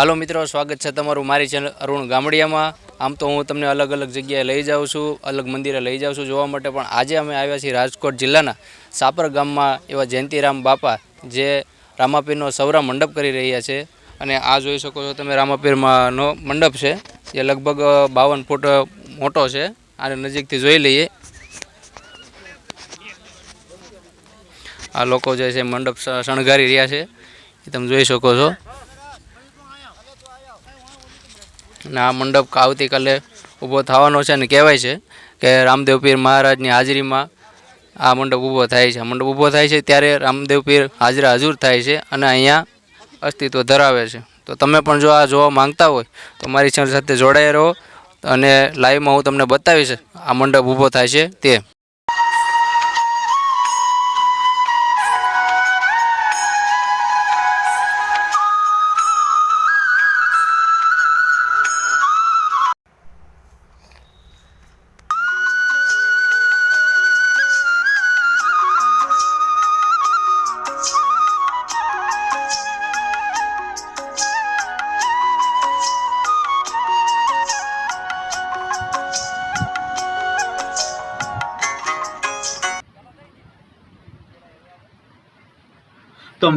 હાલો મિત્રો, સ્વાગત છે તમારું મારી ચેનલ અરુણ ગામડિયામાં. આમ તો હું તમને અલગ અલગ જગ્યાએ લઈ જાઉં છું, અલગ મંદિરે લઈ જાઉં છું જોવા માટે, પણ આજે અમે આવ્યા છીએ રાજકોટ જિલ્લાના સાપર ગામમાં એવા જયંતિરામ બાપા, જે રામાપીરનો સૌરા મંડપ કરી રહ્યા છે. અને આ જોઈ શકો છો તમે, રામાપીરમાંનો મંડપ છે. જે લગભગ બાવન ફૂટ મોટો છે. આને નજીકથી જોઈ લઈએ. આ લોકો જે છે મંડપ શણગારી રહ્યા છે. એ તમે જોઈ શકો છો. અને આ મંડપ આવતીકાલે ઊભો થવાનો છે અને કહેવાય છે કે રામદેવ પીર મહારાજની હાજરીમાં આ મંડપ ઊભો થાય છે. મંડપ ઊભો થાય છે ત્યારે રામદેવ પીર હાજરા હજુર થાય છે અને અહીંયા અસ્તિત્વ ધરાવે છે. તો તમે પણ જો આ જોવા માંગતા હોય તો મારી ચેનલ સાથે જોડાઈ રહો અને લાઈવમાં હું તમને બતાવીશ આ મંડપ ઊભો થાય છે તે.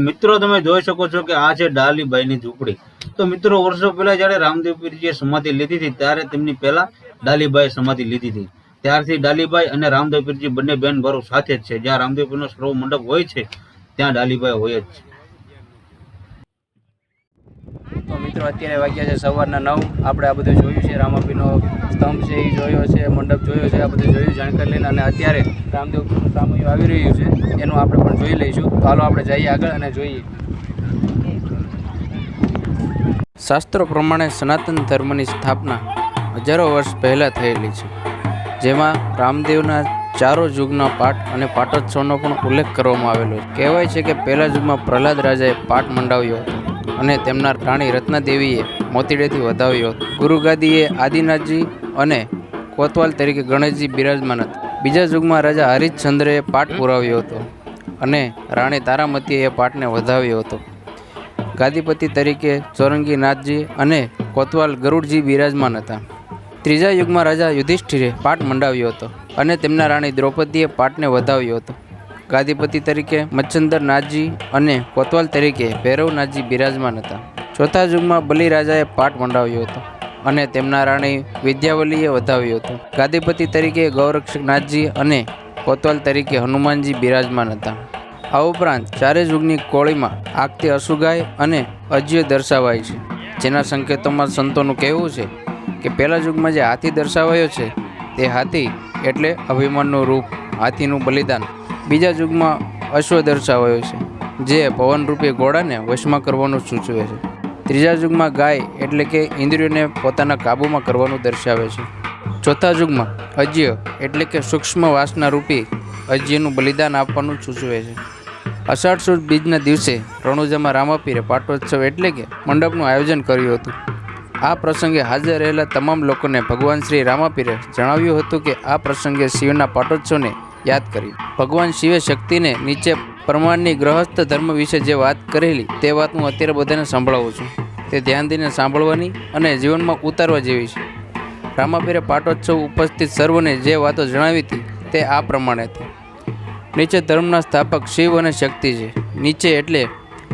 મિત્રો તમે જોઈ શકો છો કે આ છે ડાલીબાઈની ઝૂંપડી. તો મિત્રો વર્ષો પહેલા જ્યારે રામદેવ પીરજીએ સમાધિ લીધી હતી, ત્યારે તેમની પહેલા ડાલીબાઈ સમાધિ લીધી હતી. ત્યારથી ડાલીબાઈ અને રામદેવ પીરજી બંને બેન ભારો સાથે જ છે. જ્યાં રામદેવપીરનો સર્વ મંડપ હોય છે, ત્યાં ડાલીબાઈ હોય જ છે. તો મિત્રો, અત્યારે વાગ્યા છે સવારના નવ. આપણે આ બધું જોયું છે. રામાપીનો સ્તંભ છે એ જોયો છે, મંડપ જોયો છે, આ બધું જોયું, જાણકારી લઈને. અને અત્યારે રામદેવ સામૂહિક આવી રહ્યું છે. એનું આપણે પણ જોઈ લઈશું. તો હાલો આપણે જઈએ આગળ અને જોઈએ. શાસ્ત્રો પ્રમાણે સનાતન ધર્મની સ્થાપના હજારો વર્ષ પહેલાં થયેલી છે. જેમાં રામદેવના ચારો યુગના પાઠ અને પાટોત્સવનો પણ ઉલ્લેખ કરવામાં આવેલો છે. કહેવાય છે કે પહેલા યુગમાં પ્રહલાદ રાજાએ પાઠ મંડાવ્યો હતો. અને તેમના રાણી રત્નાદેવીએ મોતીડેથી વધાવ્યો હતો. ગુરુગાદીએ આદિનાથજી અને કોતવાલ તરીકે ગણેશજી બિરાજમાન હતા. બીજા યુગમાં રાજા હરિશ્ચંદ્રએ પાઠ પુરાવ્યો હતો અને રાણી તારામતીએ એ પાઠને વધાવ્યો હતો. ગાદીપતિ તરીકે ચોરંગીનાથજી અને કોતવાલ ગરુડજી બિરાજમાન હતા. ત્રીજા યુગમાં રાજા યુધિષ્ઠિરે પાઠ મંડાવ્યો હતો અને તેમના રાણી દ્રૌપદીએ પાઠને વધાવ્યો હતો. ગાદીપતિ તરીકે, મચ્છંદર નાથજી અને કોતવાલ તરીકે ભૈરવ નાથજી બિરાજમાન હતા. ચોથા યુગમાં બલિરાજાએ પાઠ મંડાવ્યો હતો અને તેમના રાણી વિદ્યાવલીએ વધાવ્યો હતો. ગાદીપતિ તરીકે ગૌરક્ષક નાથજી અને કોતવાલ તરીકે હનુમાનજી બિરાજમાન હતા. આ ઉપરાંત ચારે યુગની કોળીમાં આગતી અશુગાય અને અજ્ય દર્શાવાય છે. જેના સંકેતોમાં સંતોનું કહેવું છે કે પહેલા યુગમાં જે હાથી દર્શાવાયો છે તે હાથી એટલે અભિમાનનું રૂપ, હાથીનું બલિદાન બીજા યુગમાં અશ્વ દર્શાવાયો છે, જે પવનરૂપી ઘોડાને વશમાં કરવાનું સૂચવે છે. ત્રીજા યુગમાં ગાય એટલે કે ઇન્દ્રિયોને પોતાના કાબૂમાં કરવાનું દર્શાવે છે. ચોથા યુગમાં અજ્ય એટલે કે સૂક્ષ્મ વાસના રૂપી અજ્યનું બલિદાન આપવાનું સૂચવે છે. અષાઢ સુદ બીજના દિવસે રણુજામાં રામાપીરે પાટોત્સવ એટલે કે મંડપનું આયોજન કર્યું હતું. આ પ્રસંગે હાજર રહેલા તમામ લોકોને ભગવાન શ્રી રામાપીરે જણાવ્યું હતું કે આ પ્રસંગે શિવના પાટોત્સવને યાદ કરી. ભગવાન શિવે શક્તિને નીચે પ્રમાણની ગ્રહસ્થ ધર્મ વિશે જે વાત કરેલી, તે વાત હું અત્યારે બધાને સંભળાવું છું. તે ધ્યાન દઈને સાંભળવાની અને જીવનમાં ઉતારવા જેવી છે. રામાપીરે પાટોત્સવ ઉપસ્થિત સર્વને જે વાતો જણાવી હતી, તે આ પ્રમાણે હતી. નીચે ધર્મના સ્થાપક શિવ અને શક્તિ છે. નીચે એટલે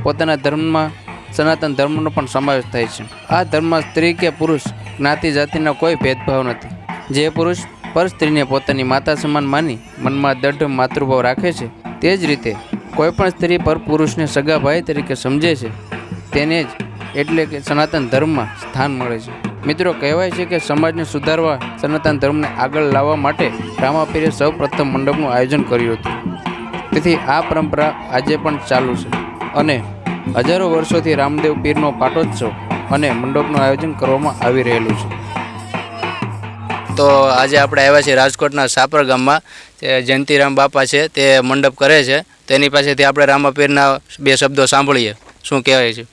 પોતાના ધર્મમાં સનાતન ધર્મનો પણ સમાવેશ થાય છે. આ ધર્મમાં સ્ત્રી કે પુરુષ, જ્ઞાતિ જાતિનો કોઈ ભેદભાવ નથી. જે પુરુષ પર સ્ત્રીને પોતાની માતા સમાન માની મનમાં દઢ માતૃભાવ રાખે છે. તે જ રીતે કોઈ પણ સ્ત્રી પર પુરુષને સગા ભાઈ તરીકે સમજે છે. તેને જ એટલે કે સનાતન ધર્મમાં સ્થાન મળે છે. મિત્રો, કહેવાય છે કે સમાજને સુધારવા, સનાતન ધર્મને આગળ લાવવા માટે રામાપીરે સૌ પ્રથમ મંડપનું આયોજન કર્યું હતું. તેથી આ પરંપરા આજે પણ ચાલુ છે અને હજારો વર્ષોથી રામદેવ પીરનો પાટોત્સવ અને મંડપનું આયોજન કરવામાં આવી રહેલું છે. તો આજે આપણે આવ્યા છીએ રાજકોટના સાપર ગામમાં. જે જયંતિરામ બાપા છે તે મંડપ કરે છે. તેની પાસેથી આપણે રામાપીરના બે શબ્દો સાંભળીએ. શું કહેવાય છે?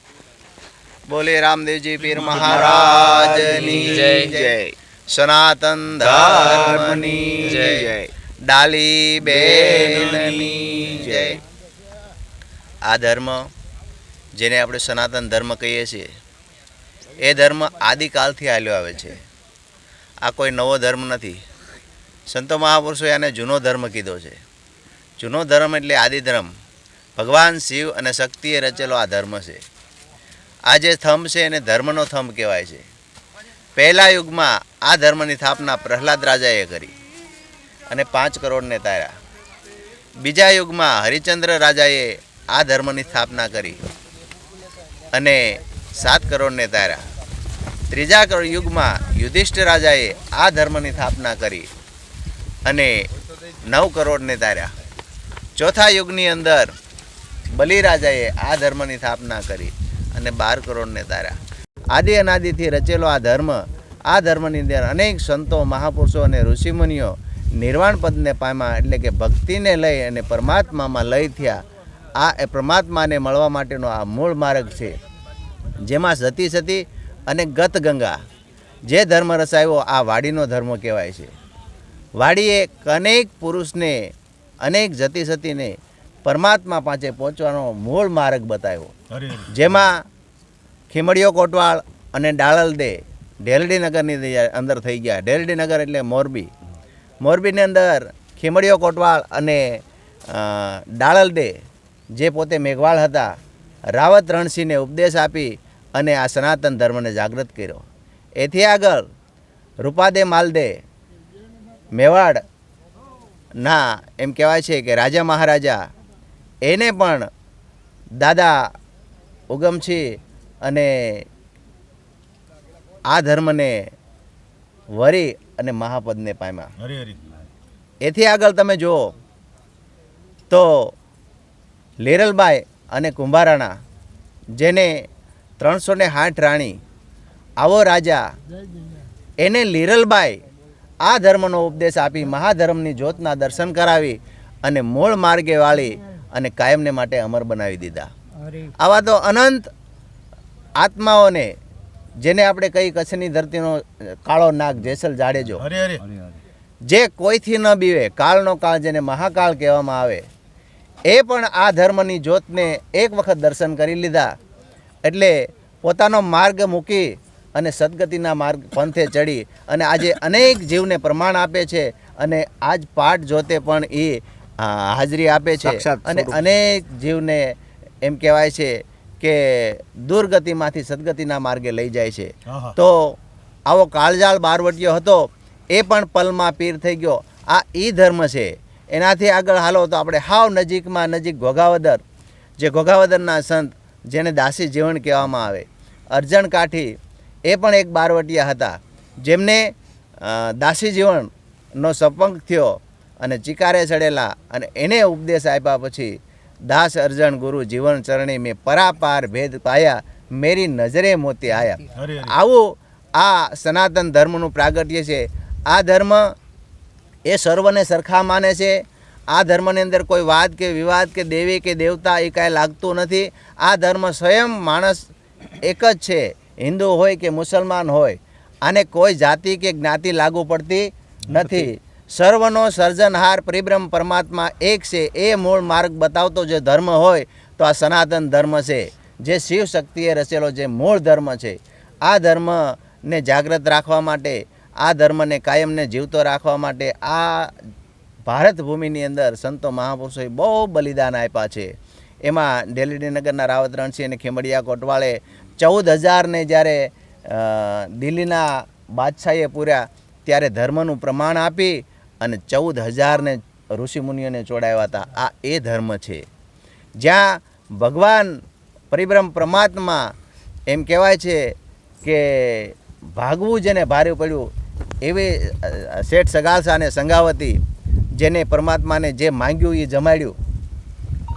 બોલે રામદેવજી પીર મહારાજની જય. જય. સનાતન ધર્મની જય. જય. ડાલી બેનની જય. આ ધર્મ જેને આપણે સનાતન ધર્મ કહીએ છીએ એ ધર્મ આદિકાલથી આવેલો આવે છે. આ કોઈ નવો ધર્મ નથી. સંતો મહાપુરુષોએ આને જૂનો ધર્મ કીધો છે. જૂનો ધર્મ એટલે આદિ ધર્મ. ભગવાન, શિવ અને શક્તિએ રચેલો આ ધર્મ છે. આ જે થંભ છે એને ધર્મનો થંભ કહેવાય છે. પહેલા યુગમાં આ ધર્મની સ્થાપના પ્રહલાદ રાજાએ કરી અને પાંચ કરોડને તાર્યા. બીજા યુગમાં હરિચંદ્ર રાજાએ આ ધર્મની સ્થાપના કરી અને સાત કરોડને તાર્યા. ત્રીજા યુગમાં યુધિષ્ઠ રાજાએ આ ધર્મની સ્થાપના કરી અને નવ કરોડને તાર્યા ચોથા યુગની અંદર બલિરાજાએ આ ધર્મની સ્થાપના કરી અને બાર કરોડને તાર્યા આદિ અનાદિથી રચેલો આ ધર્મ, આ ધર્મની અંદર અનેક સંતો, મહાપુરુષો અને ઋષિમુનિઓ નિર્વાણ પદને પામ્યા એટલે કે ભક્તિને લઈ અને પરમાત્મામાં લઈ થયા. આ પરમાત્માને મળવા માટેનો આ મૂળ માર્ગ છે. જેમાં સતી સતી અને ગત ગંગા જે ધર્મ રસાયો આ વાડીનો ધર્મ કહેવાય છે. વાડીએ અનેક પુરુષને અનેક જતી સતીને પરમાત્મા પાસે પહોંચવાનો મૂળ માર્ગ બતાવ્યો. જેમાં ખીમડીયો કોટવાળ અને ડાળલ દે ઢેલડી નગરની અંદર થઈ ગયા. ઢેલડી નગર એટલે મોરબી. મોરબીની અંદર ખીમડીયો કોટવાળ અને ડાળલ દે જે પોતે મેઘવાળ હતા રાવત રણસિંહને ઉપદેશ આપી અને આ સનાતન ધર્મને જાગૃત કર્યો. એથી આગળ રૂપાદે માલદે મેવાડ ના એમ કહેવાય છે કે રાજા મહારાજા એને પણ દાદા ઉગમછી અને આ ધર્મને વરી અને મહાપદને પામ્યા. એથી આગળ તમે જુઓ તો લેરલબાઈ અને કુંભારાણા જેને ત્રણસો ને સાઠ રાણી. આવો રાજા એને લીરલબાઈ આ ધર્મનો ઉપદેશ આપી મહાધર્મની જ્યોતના દર્શન કરાવી અને મૂળ માર્ગે વાળી અને કાયમને માટે અમર બનાવી દીધા. આવા તો અનંત આત્માઓને જેને આપણે કહી કચ્છની ધરતીનો કાળો નાગ જેસલ જાડેજો જે કોઈથી ન બીવે કાળનો કાળ જેને મહાકાળ કહેવામાં આવે એ પણ આ ધર્મની જ્યોતને એક વખત દર્શન કરી લીધા. એટલે પોતાનો માર્ગ મૂકી અને સદગતિના માર્ગ પંથે ચડી અને આજે અનેક જીવને પ્રમાણ આપે છે અને આજ પાઠ જોતે પણ એ હાજરી આપે છે. અને અનેક જીવને એમ કહેવાય છે કે દુર્ગતિમાંથી સદગતિના માર્ગે લઈ જાય છે. તો આવો કાળજાળ બારવટીયો હતો એ પણ પલમાં પીર થઈ ગયો. આ એ ધર્મ છે. એનાથી આગળ હાલો તો આપણે હાવ નજીકમાં નજીક ઘોઘાવદર. જે ઘોઘાવદરના સંત જેને દાસી જીવન કહેવામાં આવે. અર્જણ કાઠી એ પણ એક બારવટીયા હતા જેમને દાસી જીવનનો સપંક થયો અને ચિકારે ચડેલા અને એને ઉપદેશ આપ્યા પછી દાસ અર્જણ ગુરુ જીવન ચરણી મેં પરાપાર ભેદ પાયા મેરી નજરે મોતી આયા. આવું આ સનાતન ધર્મનું પ્રાગટ્ય છે. આ ધર્મ એ સર્વને સરખા માને છે આ ધર્મની અંદર કોઈ વાદ કે વિવાદ કે દેવી કે દેવતા એ કાંઈ લાગતું નથી. આ ધર્મ સ્વયં માણસ એક જ છે હિન્દુ હોય કે મુસલમાન હોય. આને કોઈ જાતિ કે જ્ઞાતિ લાગુ પડતી નથી. સર્વનો સર્જનહાર પરિબ્રહ્મ પરમાત્મા એક છે એ મૂળ માર્ગ બતાવતો જે ધર્મ હોય તો આ સનાતન ધર્મ છે. જે શિવ શક્તિએ રચેલો જે મૂળ ધર્મ છે આ ધર્મને જાગૃત રાખવા માટે આ ધર્મને કાયમને જીવતો રાખવા માટે આ ભારત ભૂમિની અંદર સંતો મહાપુરુષોએ બહુ બલિદાન આપ્યા છે. એમાં દિલ્હી નગરના રાવત રણસિંહ અને ખેમડિયા કોટવાળે ચૌદ હજારને જ્યારે દિલ્હીના બાદશાહે પૂર્યા ત્યારે ધર્મનું પ્રમાણ આપી અને ચૌદ હજારને ઋષિમુનિઓને ચોડાવ્યા હતા. આ એ ધર્મ છે. જ્યાં ભગવાન પરિબ્રહ્મ પરમાત્મા એમ કહેવાય છે કે ભાગવું જેને ભારે પડ્યું. એવી શેઠ સગાસા અને સંગાવતી જેને પરમાત્માને જે માંગ્યું એ જમાડ્યું.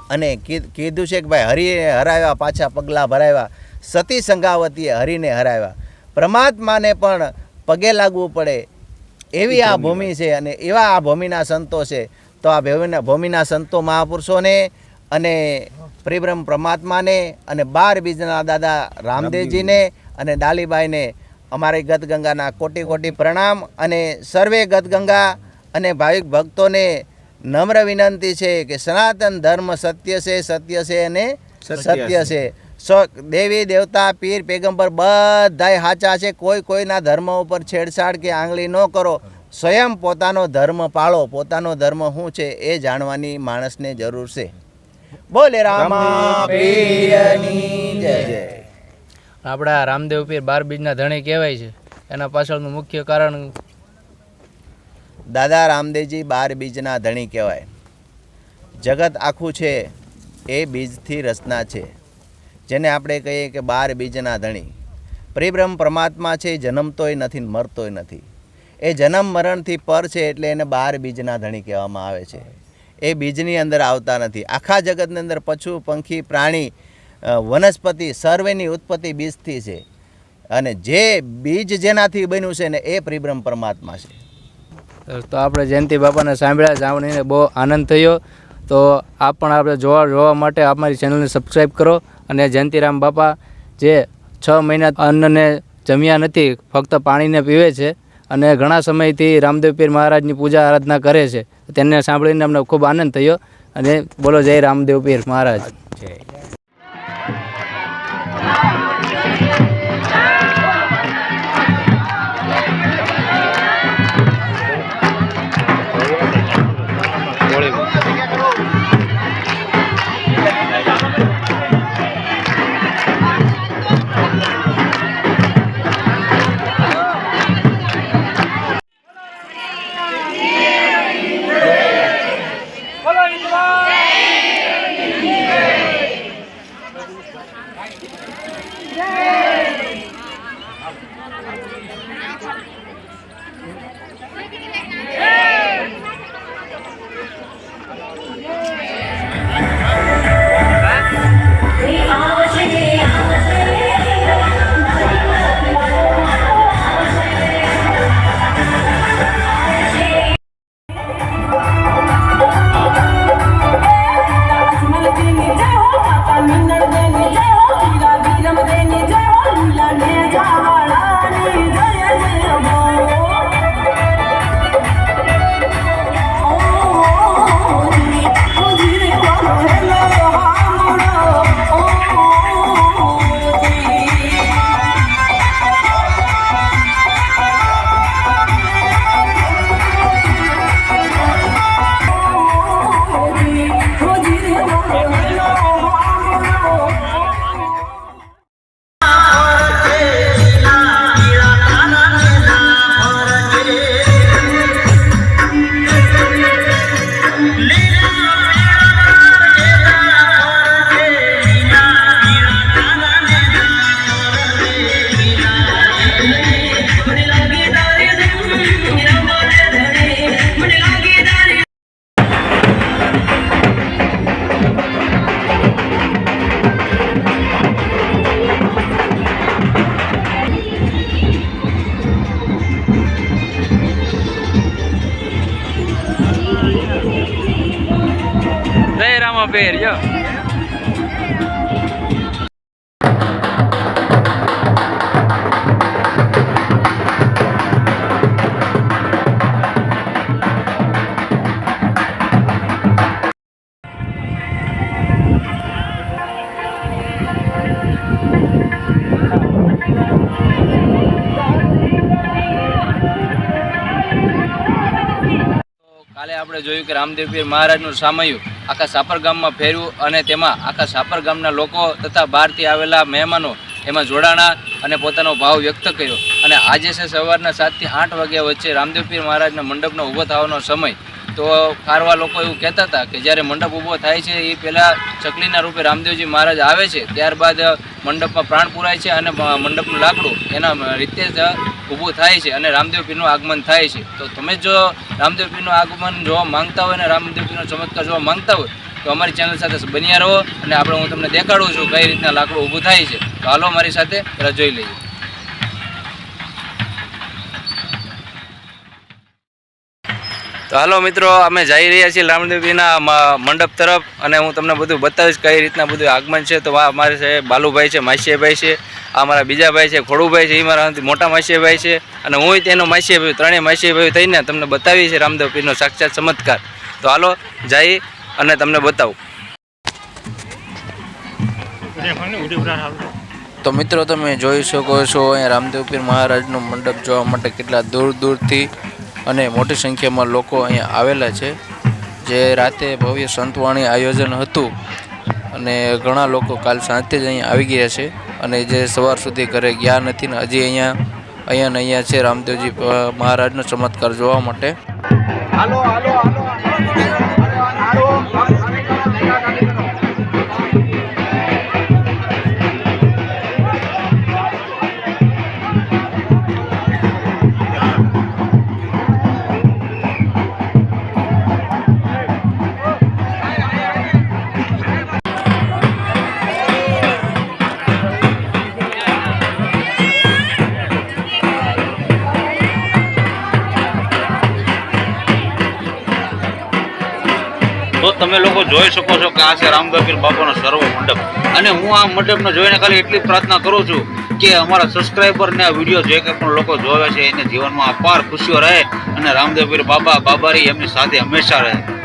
અને કીધું છે કે ભાઈ હરિએ હરાવ્યા પાછા પગલાં ભરાવ્યા. સતી સંગાવતીએ હરિને હરાવ્યા. પરમાત્માને પણ પગે લાગવું પડે એવી આ ભૂમિ છે અને એવા આ ભૂમિના સંતો છે. તો આ ભૂમિના ભૂમિના સંતો મહાપુરુષોને અને પ્રિબ્રહ્મ પરમાત્માને અને બાર બીજના દાદા રામદેવજીને અને ડાલીબાઈને અમારી ગતગંગાના કોટી કોટી પ્રણામ અને સર્વે ગતગંગા અને ભાવિક ભક્તોને નમ્ર વિનંતી છે કે સનાતન ધર્મ સત્ય છે સત્ય છે અને સત્ય સત્ય છે. સો દેવી દેવતા પીર પેગંબર બધાય સાચા છે. કોઈ કોઈના ધર્મ ઉપર છેડછાડ કે આંગળી ન કરો. સ્વયં પોતાનો ધર્મ પાળો. પોતાનો ધર્મ શું છે એ જાણવાની માણસને જરૂર છે. બોલે રામા પીરની જય. જય. આપણા રામદેવ પીર બાર બીજના ધણી કહેવાય છે. એના પાછળનું મુખ્ય કારણ દાદા રામદેવજી બાર બીજના ધણી કહેવાય. જગત આખું છે, એ બીજથી રચના છે. જેને આપણે કહીએ કે બાર બીજના ધણી. પરિબ્રહ્મ પરમાત્મા છે, જન્મતોય નથી, મરતોય નથી. એ જન્મ મરણથી પર છે એટલે એને બાર બીજના ધણી કહેવામાં આવે છે. એ બીજની અંદર આવતા નથી. આખા જગતની અંદર પશુ, પંખી, પ્રાણી વનસ્પતિ, સર્વેની ઉત્પત્તિ બીજથી છે. અને જે બીજ જેનાથી બન્યું છે ને એ પરિબ્રહ્મ પરમાત્મા છે. તો આપણે જયંતિ બાપાને સાંભળ્યા સાંભળીને બહુ આનંદ થયો. તો આપ પણ આપણે જોવા જોવા માટે અમારી ચેનલને સબસ્ક્રાઈબ કરો. અને જયંતિરામ બાપા જે છ મહિના અન્નને જમ્યા નથી, ફક્ત પાણીને પીવે છે અને ઘણા સમયથી રામદેવ પીર મહારાજની પૂજા આરાધના કરે છે. તેને સાંભળીને અમને ખૂબ આનંદ થયો. અને બોલો જય રામદેવ પીર મહારાજ. લક્ષ્મણ જય આપણે જોયું કે રામદેવપીર મહારાજનું સામયું આખા સાપર ગામમાં ફેરવ્યું અને તેમાં આખા સાપર ગામના લોકો તથા બહારથી આવેલા મહેમાનો એમાં જોડાણા અને પોતાનો ભાવ વ્યક્ત કર્યો. અને આજે છે સવારના સાતથી આઠ વાગ્યા વચ્ચે રામદેવપીર મહારાજના મંડપનો ઊભો થવાનો સમય તો કારવા લોકો એવું કહેતા હતા કે જ્યારે મંડપ ઊભો થાય છે, એ પહેલાં ચકલીના રૂપે રામદેવજી મહારાજ આવે છે, ત્યારબાદ મંડપમાં પ્રાણ પુરાય છે અને મંડપનું લાકડું એના રીતે જ ઊભું થાય છે અને રામદેવ પીરનું આગમન થાય છે. તો તમે જો રામદેવ પીરનું આગમન જોવા માંગતા હોય અને રામદેવ પીરનો ચમત્કાર જોવા માંગતા હોય, તો અમારી ચેનલ સાથે બન્યા રહો અને આપણે હું તમને દેખાડું છું કઈ રીતના લાકડું ઊભું થાય છે. તો હાલો મારી સાથે જોઈ લઈએ. તો હાલો મિત્રો, અમે જઈ રહ્યા છીએ રામદેવજીના મંડપ તરફ અને હું તમને બધું બતાવીશ કઈ રીતના બધું આગમન છે. તો અમારે છે બાલુભાઈ છે માસીભાઈ છે, આ મારા બીજા ભાઈ છે, ખોડુભાઈ છે એ મારા મોટા માસીભાઈ છે અને હું તેનો માસીભાઈ ત્રણેય માસીભાઈ થઈને તમને બતાવી છે રામદેવ પીરનો સાક્ષાત ચમત્કાર. તો હાલો, જઈ અને તમને બતાવું. તો મિત્રો, તમે જોઈ શકો છો અહીંયા રામદેવ પીર મહારાજનું મંડપ જોવા માટે કેટલા દૂર દૂરથી અને મોટી સંખ્યામાં લોકો અહીંયા આવેલા છે. જે રાતે ભવ્ય સંતવાણી આયોજન હતું અને ઘણા લોકો કાલ સાંજે જ અહીંયા આવી ગયા છે અને જે સવાર સુધી ઘરે ગયા નથી ને હજી અહીંયા અહીંયા ને અહીંયા છે રામદેવજી મહારાજનો ચમત્કાર જોવા માટે. તો તમે લોકો જોઈ શકો છો કે આ છે રામગપીર બાપાનો સર્વ મંડપ. અને હું આ મંડપને જોઈને ખાલી એટલી પ્રાર્થના કરું છું કે અમારા સબસ્ક્રાઈબરને આ વીડિયો જે કંઈ પણ લોકો જોવે છે એને જીવનમાં અપાર ખુશીઓ રહે અને રામદેવપીર બાબા બાબારી એમની સાથે હંમેશા રહે.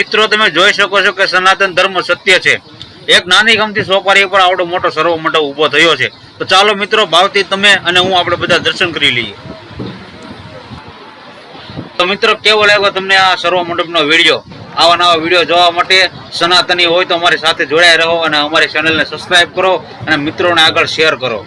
મિત્રો, તમે જોઈ શકો છો કે સનાતન ધર્મ સત્ય છે. એક નાની ગમતી સોપારી પર આવડો મોટો સર્વ મંડપ ઊભો થયો છે. તો ચાલો મિત્રો ભાવથી તમે અને હું આપણે બધા દર્શન કરી લઈએ. તો મિત્રો, કેવો લાગ્યો તમને આ સર્વ મંડપનો વીડિયો? આવા નવા વીડિયો જોવા માટે સનાતની હોય તો અમારી સાથે જોડાયા રહો અને અમારી ચેનલને સબસ્ક્રાઇબ કરો અને મિત્રોને આગળ શેર કરો.